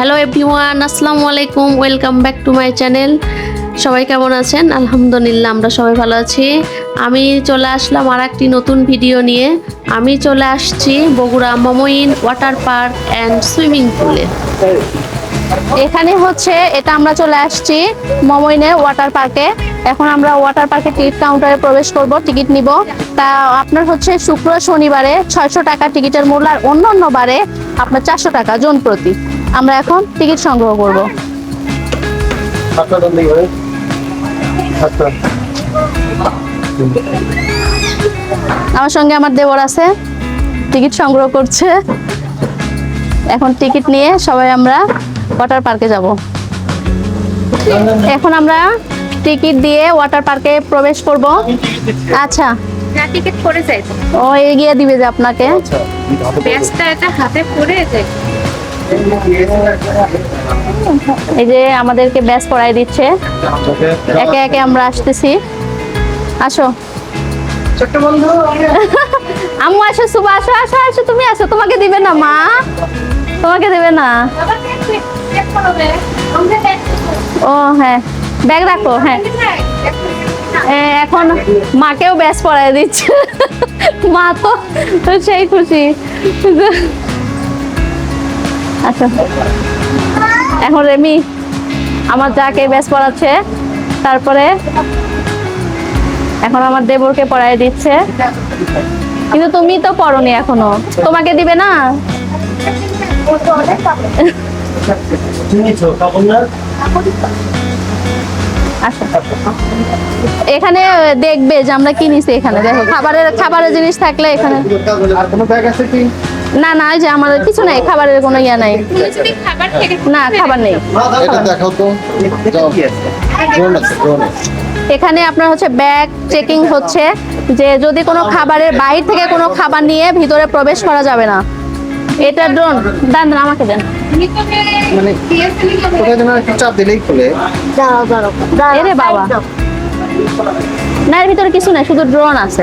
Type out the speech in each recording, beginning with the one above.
Hello everyone আসসালামু আলাইকুম welcome back to my channel সবাই কেমন আছেন? আলহামদুলিল্লাহ, আমরা সবাই ভালো আছি। আমি চলে আসলাম আর একটি নতুন ভিডিও নিয়ে। আমি চলে আসছি Bogura Momo Inn water park and swimming পুলে। এখানে হচ্ছে, এটা আমরা চলে আসছি মমইনে ওয়াটার পার্কে। এখন আমরা ওয়াটার পার্কে টিকিট কাউন্টারে প্রবেশ করব, টিকিট নিব। তা আপনার হচ্ছে শুক্র শনিবারে ছয়শো টাকা টিকিটের মূল্য আর অন্য অন্য বারে আপনার চারশো টাকা জন প্রতি। আমরা এখন টিকিট সংগ্রহ করব। আচ্ছা আচ্ছা আমার সঙ্গে আমার দেবর আছে টিকিট সংগ্রহ করছে। এখন টিকিট নিয়ে সবাই আমরা ওয়াটার পার্কে যাব। এখন আমরা টিকিট দিয়ে ওয়াটার পার্কে প্রবেশ করব। আচ্ছা। না টিকিট করে যাই ও এগিয়ে দিবে যে আপনাকে। আচ্ছা। ব্যাসটা এটা হাতে করে যাই এই যে আমাদেরকে ব্যাস পড়াই দিচ্ছে। একে একে আমরা আসতেছি। আসো। ছোট্ট বন্ধু আম্মু আসো সুবা আসো আসো আসো তুমি আসো। তোমাকে দিবে না মা। তোমাকে দেবে না। ও হ্যাঁ। ব্যাগ রাখো হ্যাঁ। এখন মাকেও ব্যাস পড়াই দিচ্ছে। মা তো তো সেই খুশি। আচ্ছা। এখন রেমি আমার যাকে ব্যাস পড়াচ্ছে তারপরে এখন আমার দেবরকে পড়াই দিচ্ছে। কিন্তু তুমি তো পড়নি এখনও। তোমাকে দিবে না? আচ্ছা। এখানে দেখবে যে আমরা কি নিছি এখানে। দেখো খাবারের খাবারের জিনিস থাকলে এখানে। আর কোনো ব্যাগ আছে কি? না না ওই যে আমার কিছু নাই খাবারের কোনো ইয়া নাই। তুমি খাবার থেকে না খাবার নেই। এটা দেখাও তো। ড্রোন আছে ড্রোন এখানে আপনার হচ্ছে ব্যাগ চেকিং হচ্ছে যে যদি কোনো খাবারের বাইরে থেকে কোনো খাবার নিয়ে ভিতরে প্রবেশ করা যাবে না। এটা ড্রোন দান দান আমাকে দেন। মানে বাবা। না এর ভিতরে কিছু নাই শুধু ড্রোন আছে।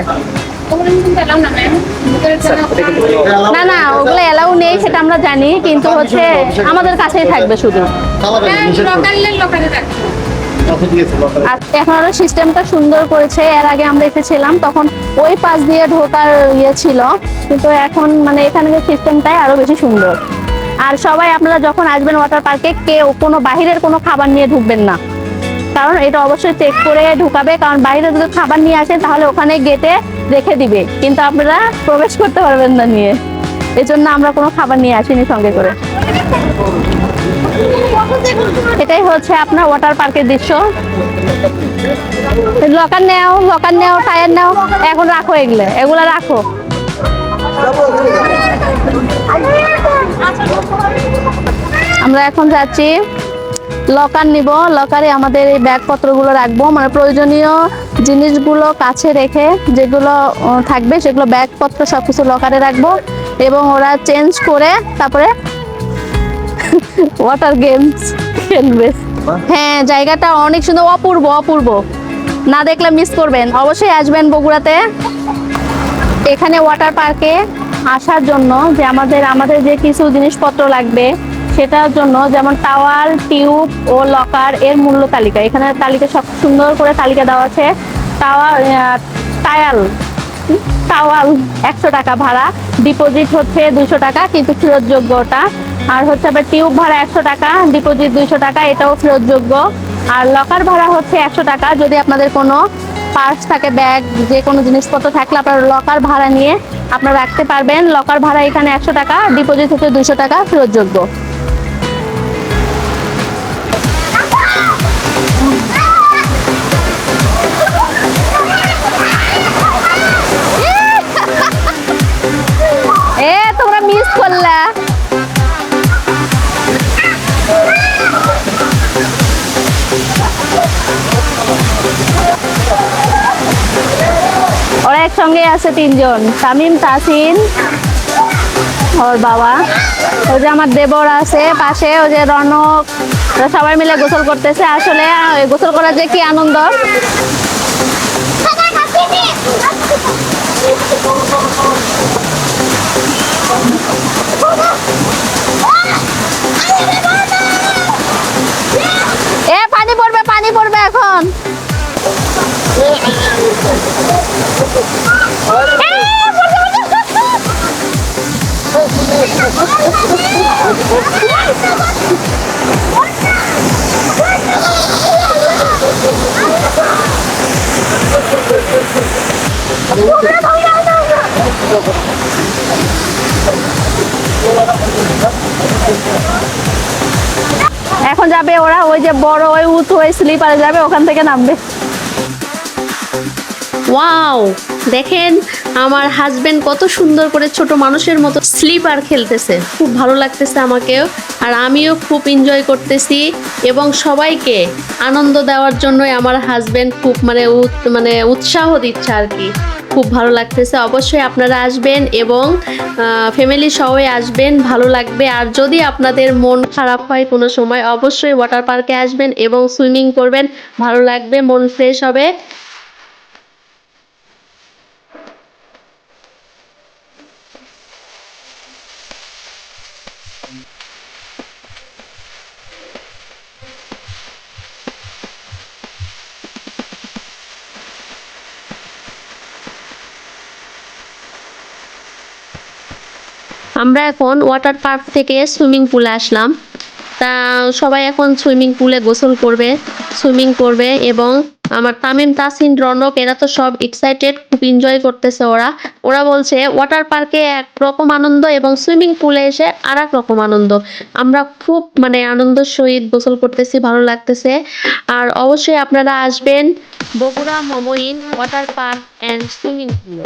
না না ওগুলো এলাউ নেই সেটা আমরা জানি কিন্তু হচ্ছে আমাদের কাছেই থাকবে শুধু। আর এখন আরও সিস্টেমটা সুন্দর করেছে এর আগে আমরা এসেছিলাম তখন ওই পাশ দিয়ে ঢোকার ইয়ে ছিল কিন্তু এখন মানে এখানে সিস্টেমটাই আরও বেশি সুন্দর। আর সবাই আপনারা যখন আসবেন ওয়াটার পার্কে কেউ কোনো বাহিরের কোনো খাবার নিয়ে ঢুকবেন না। কারণ এটা অবশ্যই চেক করে ঢুকাবে কারণ বাইরে যদি খাবার নিয়ে আসেন তাহলে ওখানে গেটে রেখে দিবে, কিন্তু আপনারা প্রবেশ করতে পারবেন না নিয়ে। এজন্য আমরা কোনো খাবার নিয়ে আসিনি সঙ্গে করে। এটাই হচ্ছে আপনার ওয়াটার পার্কের দৃশ্য। লকার নেও লকার নেও টায়ার নেও, এখন রাখো এগুলো। এগুলো রাখো। আমরা এখন যাচ্ছি। লকার নিব লকারে আমাদের এই ব্যাগপত্রগুলো রাখব। মানে প্রয়োজনীয় জিনিসগুলো কাছে রেখে যেগুলো থাকবে, সেগুলো ব্যাগপত্র সব কিছু লকারে রাখব এবং ওরা চেঞ্জ করে তারপরে ওয়াটার গেমস খেলবে। হ্যাঁ জায়গাটা অনেক সুন্দর, অপূর্ব অপূর্ব। না দেখলে মিস করবেন। অবশ্যই আসবেন বগুড়াতে। এখানে ওয়াটার পার্কে আসার জন্য যে আমাদের আমাদের যে কিছু জিনিসপত্র লাগবে সেটার জন্য যেমন টাওয়াল টিউব ও লকার এর মূল্য তালিকা। এখানে তালিকা সব সুন্দর করে তালিকা দেওয়া আছে। টাওয়াল টায়াল টাওয়াল একশো টাকা ভাড়া। ডিপোজিট হচ্ছে দুশো টাকা, কিন্তু ফেরতযোগ্য ওটা আর হচ্ছে আবার টিউব ভাড়া একশো টাকা ডিপোজিট দুইশো টাকা, এটাও ফেরতযোগ্য। আর লকার ভাড়া হচ্ছে একশো টাকা। যদি আপনাদের কোনো পার্স থাকে ব্যাগ যে কোনো জিনিসপত্র থাকলে আপনার লকার ভাড়া নিয়ে আপনারা রাখতে পারবেন। লকার ভাড়া এখানে একশো টাকা ডিপোজিট হচ্ছে দুশো টাকা, ফেরতযোগ্য। একসঙ্গে আছে তিনজন, তামিম তাসিন ওর বাবা। ওই যে আমার দেবর আছে পাশে, ওই যে রনক সবাই মিলে গোসল করতেছে। আসলে গোসল করার যে কি আনন্দ? এখন যাবে ওরা ওই যে বড় ওই উঁচু ওই স্লিপারে যাবে ওখান থেকে নামবে। ওয়াও দেখেন, আমার হাজবেন্ড কত সুন্দর করে ছোট মানুষের মতো স্লিপার খেলতেছে। খুব ভালো লাগতেছে আমাকেও আর আমিও খুব এনজয় করতেছি এবং সবাইকে আনন্দ দেওয়ার জন্যই আমার হাজবেন্ড খুব মানে মানে উৎসাহ দিচ্ছে আর কি। খুব ভালো লাগতেছে। অবশ্যই আপনারা আসবেন এবং ফ্যামিলি সবাই আসবেন, ভালো লাগবে। আর যদি আপনাদের মন খারাপ হয় কোনো সময়, অবশ্যই ওয়াটার পার্কে আসবেন এবং সুইমিং করবেন। ভালো লাগবে, মন ফ্রেশ হবে। আমরা এখন ওয়াটার পার্ক থেকে সুইমিং পুলে আসলাম। তা সবাই এখন সুইমিং পুলে গোসল করবে সুইমিং করবে এবং আমার তামিম, তাসিন, রনক, এরা তো সব এক্সাইটেড খুব এনজয় করতেছে ওরা। ওরা বলছে ওয়াটার পার্কে এক রকম আনন্দ এবং সুইমিং পুলে এসে আর এক রকম আনন্দ। আমরা খুব মানে আনন্দ সহিত গোসল করতেছি, ভালো লাগতেছে। আর অবশ্যই আপনারা আসবেন Bogura, Momo Inn water park and swimming pool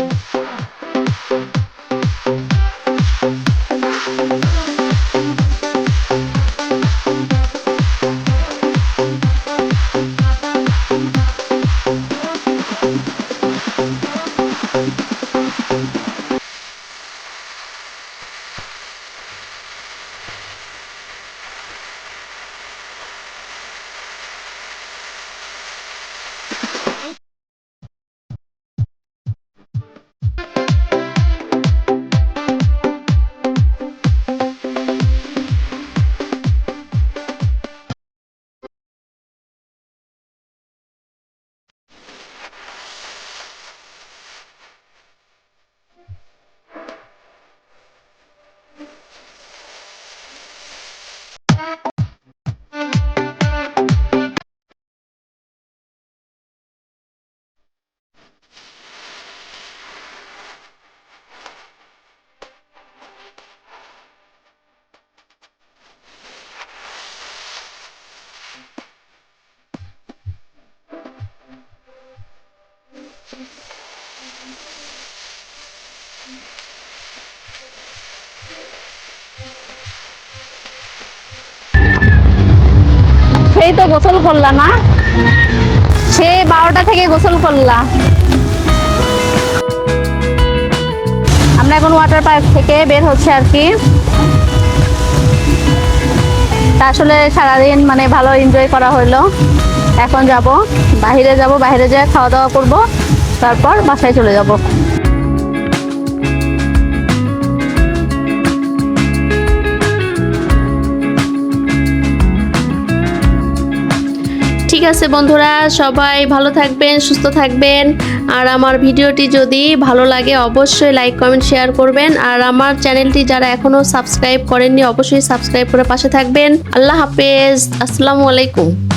সেই তো গোসল করলা না সে বারোটা থেকে গোসল করলা। আমরা এখন ওয়াটার পার্ক থেকে বের হচ্ছে আর কি। আসলে সারাদিন মানে ভালো এনজয় করা হলো এখন যাব বাইরে যাব বাইরে যেয়ে খাওয়া দাওয়া করব, তারপর বাসায় চলে যাব। ঠিক আছে, বন্ধুরা, সবাই ভালো থাকবেন, সুস্থ থাকবেন। আর আমার ভিডিওটি যদি ভালো লাগে, অবশ্যই লাইক, কমেন্ট, শেয়ার করবেন। আর আমার চ্যানেলটি যারা এখনও সাবস্ক্রাইব করেননি, অবশ্যই সাবস্ক্রাইব করে পাশে থাকবেন। আল্লাহ হাফেজ, আসসালামু আলাইকুম।